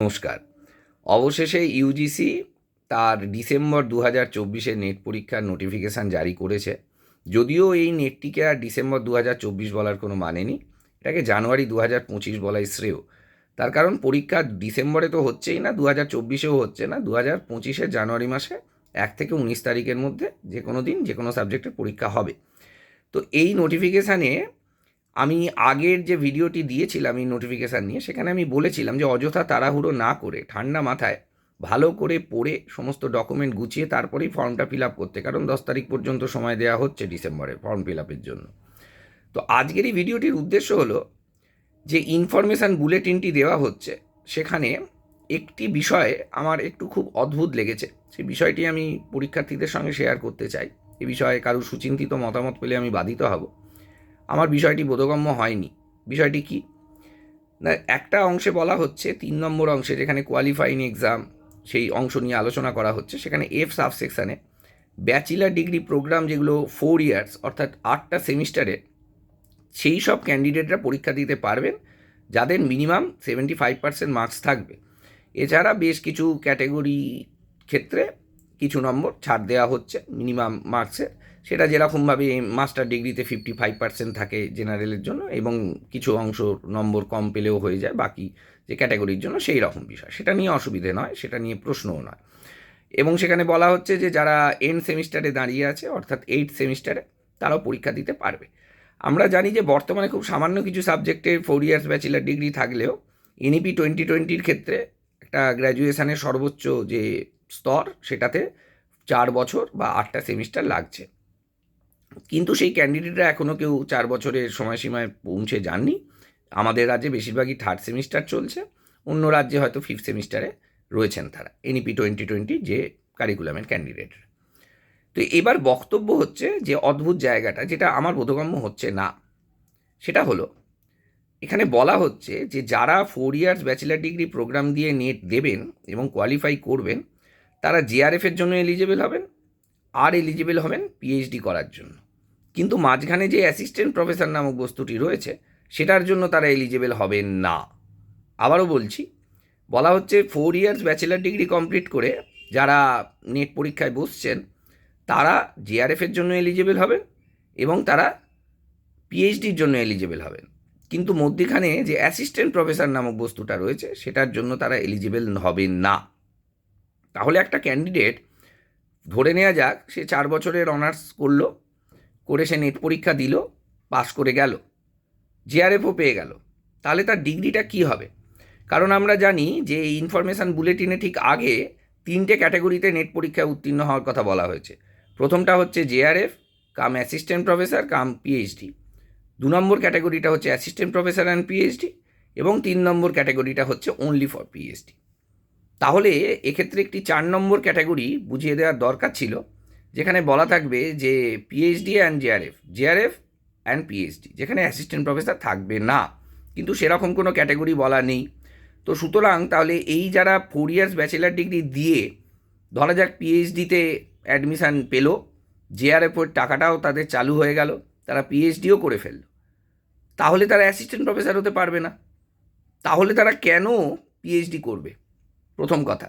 নমস্কার। অবশেষে ইউজিসি তার ডিসেম্বর দু হাজার চব্বিশে নেট পরীক্ষার নোটিফিকেশান জারি করেছে। যদিও এই নেটটিকে আর ডিসেম্বর দু হাজার চব্বিশ বলার কোনো মানে নেই, এটাকে জানুয়ারি দু হাজার পঁচিশ বলাই শ্রেয়। তার কারণ পরীক্ষা ডিসেম্বরে তো হচ্ছেই না দু হাজার চব্বিশেও হচ্ছে না দু হাজার পঁচিশে জানুয়ারি মাসে এক থেকে উনিশ তারিখের মধ্যে যে কোনো দিন যে কোনো সাবজেক্টের পরীক্ষা হবে। তো এই নোটিফিকেশানে আমি আগের যে ভিডিওটি দিয়েছিলাম এই নোটিফিকেশান নিয়ে, সেখানে আমি বলেছিলাম যে অযথা তাড়াহুড়ো না করে ঠান্ডা মাথায় ভালো করে পড়ে সমস্ত ডকুমেন্ট গুছিয়ে তারপরেই ফর্মটা ফিল আপ করতে, কারণ দশ তারিখ পর্যন্ত সময় দেওয়া হচ্ছে ডিসেম্বরে ফর্ম ফিল আপের জন্য। তো আজকের এই ভিডিওটির উদ্দেশ্য হলো যে ইনফরমেশান বুলেটিনটি দেওয়া হচ্ছে, সেখানে একটি বিষয়ে আমার একটু খুব অদ্ভুত লেগেছে। সেই বিষয়টি আমি পরীক্ষার্থীদের সঙ্গে শেয়ার করতে চাই। এ বিষয়ে কারোর সুচিন্তিত মতামত পেলে আমি বাধিত হব। আমার বিষয়টি বোধগম্য হয়নি। বিষয়টি কি? না, একটা অংশে বলা হচ্ছে, তিন নম্বর অংশে যেখানে কোয়ালিফাইং এক্সাম সেই অংশ নিয়ে আলোচনা করা হচ্ছে, সেখানে এফ সাব সেকশানে ব্যাচেলার ডিগ্রি প্রোগ্রাম যেগুলো ফোর ইয়ার্স অর্থাৎ আটটা সেমিস্টারে সেই সব ক্যান্ডিডেটরা পরীক্ষা দিতে পারবেন, যাদের minimum seventy five percent marks থাকবে। এছাড়া বেশ কিছু ক্যাটেগরি ক্ষেত্রে কিছু নম্বর ছাড় দেওয়া হচ্ছে মিনিমাম মার্কসের সেটা যেরকমভাবে মাস্টার ডিগ্রিতে ফিফটি ফাইভ পার্সেন্ট থাকে জেনারেলের জন্য এবং কিছু অংশ নম্বর কম পেলেও হয়ে যায়, বাকি যে ক্যাটাগরির জন্য সেই রকম বিষয়। সেটা নিয়ে অসুবিধে নয়, সেটা নিয়ে প্রশ্নও নয়। এবং সেখানে বলা হচ্ছে যে যারা এন্ড সেমিস্টারে দাঁড়িয়ে আছে, অর্থাৎ এইট সেমিস্টারে তারাও পরীক্ষা দিতে পারবে। আমরা জানি যে বর্তমানে খুব সামান্য কিছু সাবজেক্টে ফোর ইয়ার্স ব্যাচেলার ডিগ্রি থাকলেও এনইপি টোয়েন্টি টোয়েন্টির ক্ষেত্রে একটা গ্র্যাজুয়েশানের সর্বোচ্চ যে স্তর সেটাতে চার বছর বা আটটা সেমিস্টার লাগছে। কিন্তু সেই ক্যান্ডিডেটরা এখনও কেউ চার বছরের সময়সীমায় পৌঁছে যাননি। আমাদের রাজ্যে বেশিরভাগই থার্ড সেমিস্টার চলছে। অন্য রাজ্যে হয়তো ফিফথ সেমিস্টারে রয়েছেন তারা। এনইপি টোয়েন্টি টোয়েন্টি যে কারিকুলামের ক্যান্ডিডেট তো এবার বক্তব্য হচ্ছে যে অদ্ভুত জায়গাটা, যেটা আমার বোধগম্য হচ্ছে না, সেটা হলো, এখানে বলা হচ্ছে যে যারা four years bachelor degree program দিয়ে নেট দেবেন এবং কোয়ালিফাই করবেন তারা জেআরএফের জন্য এলিজেবল হবেন আর এলিজিবল হবেন পিএইচডি করার জন্য। কিন্তু মাঝখানে যে অ্যাসিস্ট্যান্ট প্রফেসর নামক বস্তুটি রয়েছে, সেটার জন্য তারা এলিজিবল হবেন না। আবারও বলছি, বলা হচ্ছে four years bachelor degree complete করে যারা নেট পরীক্ষায় বসছেন, তারা জেআরএফের জন্য এলিজিবল হবেন এবং তারা পিএইচডির জন্য এলিজিবল হবেন। কিন্তু মধ্যিখানে যে অ্যাসিস্ট্যান্ট প্রফেসর নামক বস্তুটা রয়েছে, সেটার জন্য তারা এলিজিবল হবেন না। তাহলে একটা ক্যান্ডিডেট ধরে নেওয়া যাক, সে চার বছরের অনার্স করল, করে সে নেট পরীক্ষা দিল পাশ করে গেল জেআরএফও পেয়ে গেল। তাহলে তার ডিগ্রিটা কি হবে? কারণ আমরা জানি যে এই ইনফরমেশান বুলেটিনে ঠিক আগে তিনটে ক্যাটাগরিতে নেট পরীক্ষায় উত্তীর্ণ হওয়ার কথা বলা হয়েছে। প্রথমটা হচ্ছে JRF cum assistant professor cum PhD দু নম্বর ক্যাটাগরিটা হচ্ছে অ্যাসিস্ট্যান্ট প্রফেসর অ্যান্ড পিএইচডি এবং তিন নম্বর ক্যাটাগরিটা হচ্ছে অনলি ফর পিএইচডি তাহলে এক্ষেত্রে একটি চার নম্বর ক্যাটাগরি বুঝিয়ে দেওয়ার দরকার ছিল, যেখানে বলা থাকবে যে PhD and JRF JRF and PhD যেখানে অ্যাসিস্ট্যান্ট প্রফেসর থাকবে না। কিন্তু সেরকম কোনো ক্যাটাগরি বলা নেই। তো সুতরাং তাহলে এই যারা ফোর ইয়ার্স ব্যাচেলার ডিগ্রি দিয়ে ধরা যাক পিএইচডিতে অ্যাডমিশান পেল জেআরএফের টাকাটাও তাদের চালু হয়ে গেল, তারা পিএইচডিও করে ফেলল। তাহলে তারা অ্যাসিস্ট্যান্ট প্রফেসর হতে পারবে না। তাহলে তারা কেন পিএইচডি করবে? প্রথম কথা।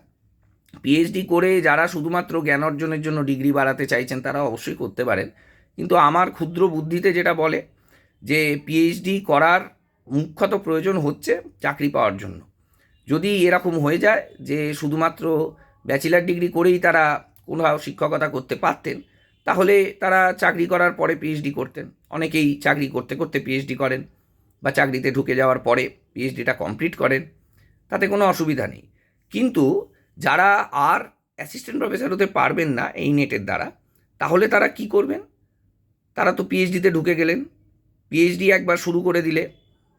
পিএইচডি করে যারা শুধুমাত্র জ্ঞান অর্জনের জন্য ডিগ্রি বাড়াতে চাইছেন, তারা অবশ্যই করতে পারেন। কিন্তু আমার ক্ষুদ্র বুদ্ধিতে যেটা বলে যে পিএইচডি করার মুখ্যত প্রয়োজন হচ্ছে চাকরি পাওয়ার জন্য। যদি এরকম হয়ে যায় যে, শুধুমাত্র ব্যাচেলার ডিগ্রি করেই তারা কোনোভাবে শিক্ষকতা করতে পারতেন, তাহলে তারা চাকরি করার পরে পিএইচডি করতেন। অনেকেই চাকরি করতে করতে পিএইচডি করেন বা চাকরিতে ঢুকে যাওয়ার পরে পিএইচডিটা কমপ্লিট করেন। তাতে কোনো অসুবিধা নেই। কিন্তু যারা আর অ্যাসিস্ট্যান্ট প্রফেসর হতে পারবেন না এই নেটের দ্বারা, তাহলে তারা কি করবেন? তারা তো পিএইচডিতে ঢুকে গেলেন। পিএইচডি একবার শুরু করে দিলে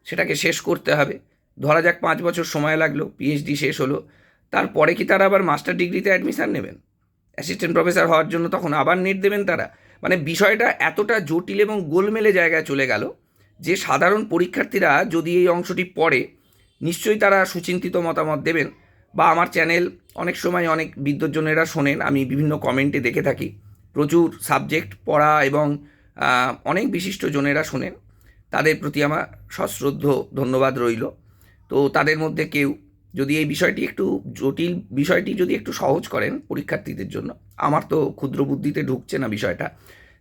সেটাকে শেষ করতে হবে। ধরা যাক পাঁচ বছর সময় লাগল পিএইচডি শেষ হলো। তারপরে কি তারা আবার মাস্টার ডিগ্রিতে অ্যাডমিশান নেবেন? অ্যাসিস্ট্যান্ট প্রফেসর হওয়ার জন্য তখন আবার নেট দেবেন তারা। মানে বিষয়টা এতটা জটিল এবং গোলমেলে জায়গায় চলে গেল যে সাধারণ পরীক্ষার্থীরা যদি এই অংশটি পড়ে, নিশ্চয়ই তারা সুচিন্তিত মতামত দেবেন। বা আমার চ্যানেল অনেক সময় অনেক বিদ্যুৎজনেরা শোনেন, আমি বিভিন্ন কমেন্টে দেখে থাকি। প্রচুর সাবজেক্ট পড়া এবং অনেক বিশিষ্ট জনেরা শোনেন। তাদের প্রতি আমার সশ্রদ্ধ ধন্যবাদ রইল। তো তাদের মধ্যে কেউ যদি এই বিষয়টি একটু জটিল, বিষয়টি যদি একটু সহজ করেন পরীক্ষার্থীদের জন্য, আমার তো ক্ষুদ্র বুদ্ধিতে ঢুকছে না বিষয়টা,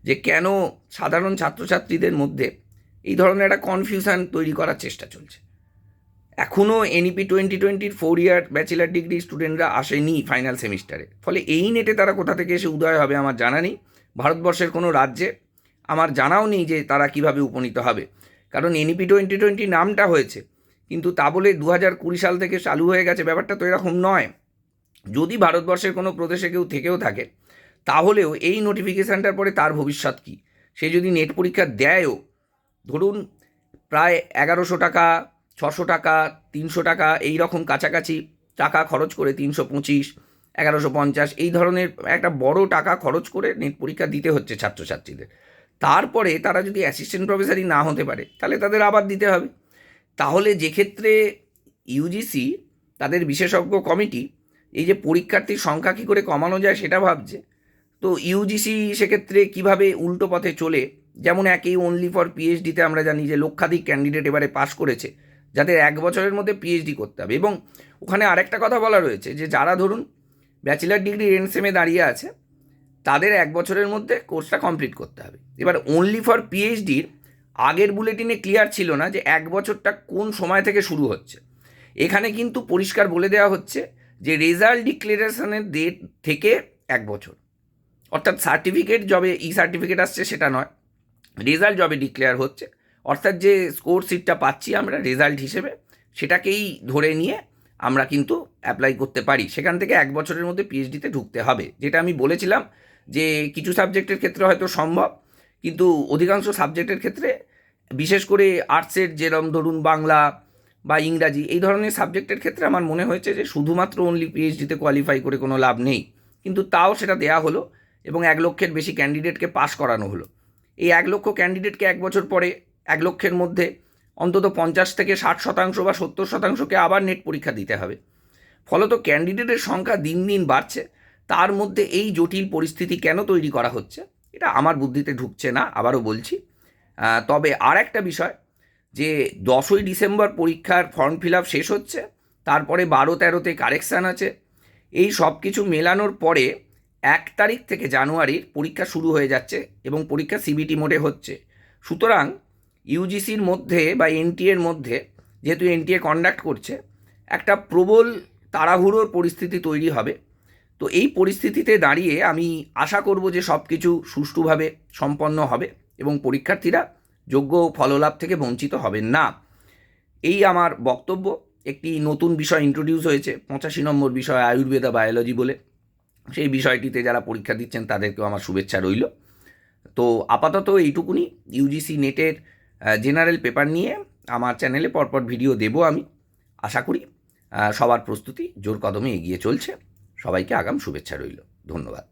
যে কেন সাধারণ ছাত্রছাত্রীদের মধ্যে এই ধরনের একটা কনফিউশন তৈরি করার চেষ্টা চলছে। এখনও এনইপি টোয়েন্টি টোয়েন্টির ফোর ইয়ার ব্যাচেলার ডিগ্রি স্টুডেন্টরা আসেনি ফাইনাল সেমিস্টারে ফলে এই নেটে তারা কোথা থেকে এসে উদয় হবে আমার জানা নেই। ভারতবর্ষের কোনো রাজ্যে আমার জানাও নেই যে তারা কীভাবে উপনীত হবে। কারণ এনইপি টোয়েন্টি টোয়েন্টি নামটা হয়েছে, কিন্তু তা বলে দু হাজার কুড়ি সাল থেকে চালু হয়ে গেছে ব্যাপারটা তো এরকম নয়। যদি ভারতবর্ষের কোনো প্রদেশে কেউ থেকেও থাকে, তাহলেও এই নোটিফিকেশানটার পরে তার ভবিষ্যৎ কী? সে যদি নেট পরীক্ষা দেয়ও, ধরুন প্রায় এগারোশো টাকা ছশো টাকা, তিনশো টাকা, এই রকম কাছাকাছি টাকা খরচ করে তিনশো পঁচিশ, এগারোশো পঞ্চাশ, এই ধরনের একটা বড় টাকা খরচ করে নেট পরীক্ষা দিতে হচ্ছে ছাত্রছাত্রীদের। তারপরে তারা যদি অ্যাসিস্ট্যান্ট প্রফেসরই না হতে পারে, তাহলে তাদের আবার দিতে হবে। তাহলে যে ক্ষেত্রে ইউজিসি তাদের বিশেষজ্ঞ কমিটি, এই যে পরীক্ষার্থীর সংখ্যা কী করে কমানো যায় সেটা ভাবছে, তো ইউজিসি সেক্ষেত্রে কীভাবে উল্টো পথে চলে? যেমন একই অনলি ফর পিএইচডিতে আমরা জানি যে লক্ষাধিক ক্যান্ডিডেট এবারে পাশ করেছে। যাদের এক বছরের মধ্যে পিএইচডি করতে হবে। এবং ওখানে আরেকটা কথা বলা রয়েছে যে, যারা ধরুন ব্যাচেলার ডিগ্রি এনসেমে দাঁড়িয়ে আছে, তাদের এক বছরের মধ্যে কোর্সটা কমপ্লিট করতে হবে। এবার অনলি ফর পিএইচডির আগের বুলেটিনে ক্লিয়ার ছিল না যে, এক বছরটা কোন সময় থেকে শুরু হচ্ছে। এখানে কিন্তু পরিষ্কার বলে দেওয়া হচ্ছে যে রেজাল্ট ডিক্লারেশনের ডেট থেকে এক বছর। অর্থাৎ সার্টিফিকেট যবে ই সার্টিফিকেট আসছে সেটা নয় রেজাল্ট যবে ডিক্লেয়ার হচ্ছে অর্থাৎ যে স্কোর সিটটা পাচ্ছি আমরা রেজাল্ট হিসেবে, সেটাকেই ধরে নিয়ে আমরা কিন্তু অ্যাপ্লাই করতে পারি। সেখান থেকে এক বছরের মধ্যে পিএইচডিতে ঢুকতে হবে। যেটা আমি বলেছিলাম যে কিছু সাবজেক্টের ক্ষেত্রে হয়তো সম্ভব, কিন্তু অধিকাংশ সাবজেক্টের ক্ষেত্রে, বিশেষ করে আর্টসের যেরম ধরুন বাংলা বা ইংরাজি, এই ধরনের সাবজেক্টের ক্ষেত্রে আমার মনে হয়েছে যে শুধুমাত্র অনলি পিএইচডিতে কোয়ালিফাই করে কোনো লাভ নেই। কিন্তু তাও সেটা দেয়া হলো এবং এক লক্ষের বেশি ক্যান্ডিডেটকে পাশ করানো হলো। এই এক লক্ষ ক্যান্ডিডেটকে এক বছর পরে এক লক্ষের মধ্যে অন্তত পঞ্চাশ থেকে ষাট শতাংশ বা সত্তর শতাংশকে আবার নেট পরীক্ষা দিতে হবে। ফলত ক্যান্ডিডেটের সংখ্যা দিন দিন বাড়ছে। তার মধ্যে এই জটিল পরিস্থিতি কেন তৈরি করা হচ্ছে, এটা আমার বুদ্ধিতে ঢুকছে না, আবারও বলছি। তবে আর একটা বিষয়, যে দশই ডিসেম্বর পরীক্ষার ফর্ম ফিল আপ শেষ হচ্ছে, তারপরে বারো তেরোতে কারেকশান আছে। এই সব কিছু মেলানোর পরে এক তারিখ থেকে জানুয়ারির পরীক্ষা শুরু হয়ে যাচ্ছে এবং পরীক্ষা সিবিটি মোডে হচ্ছে। সুতরাং ইউজিসির মধ্যে বা এনটিএর মধ্যে যেহেতু এনটিএ কন্ডাক্ট করছে, একটা প্রবল তাড়াহুড়োর পরিস্থিতি তৈরি হবে। তো এই পরিস্থিতিতে দাঁড়িয়ে আমি আশা করব যে সব কিছু সুষ্ঠুভাবে সম্পন্ন হবে এবং পরীক্ষার্থীরা যোগ্য ফললাভ থেকে বঞ্চিত হবেন না। এই আমার বক্তব্য। একটি নতুন বিষয় ইন্ট্রোডিউস হয়েছে, পঁচাশি নম্বর বিষয় আয়ুর্বেদা বায়োলজি বলে। সেই বিষয়টিতে যারা পরীক্ষা দিচ্ছেন তাদেরকেও আমার শুভেচ্ছা রইল। তো আপাতত এইটুকুনি। ইউজিসি নেটের জেনারেল পেপার নিয়ে আমার চ্যানেলে পরপর ভিডিও দেব আমি। আশা করি সবার প্রস্তুতি জোর কদমে এগিয়ে চলছে। সবাইকে আগাম শুভেচ্ছা রইল। ধন্যবাদ।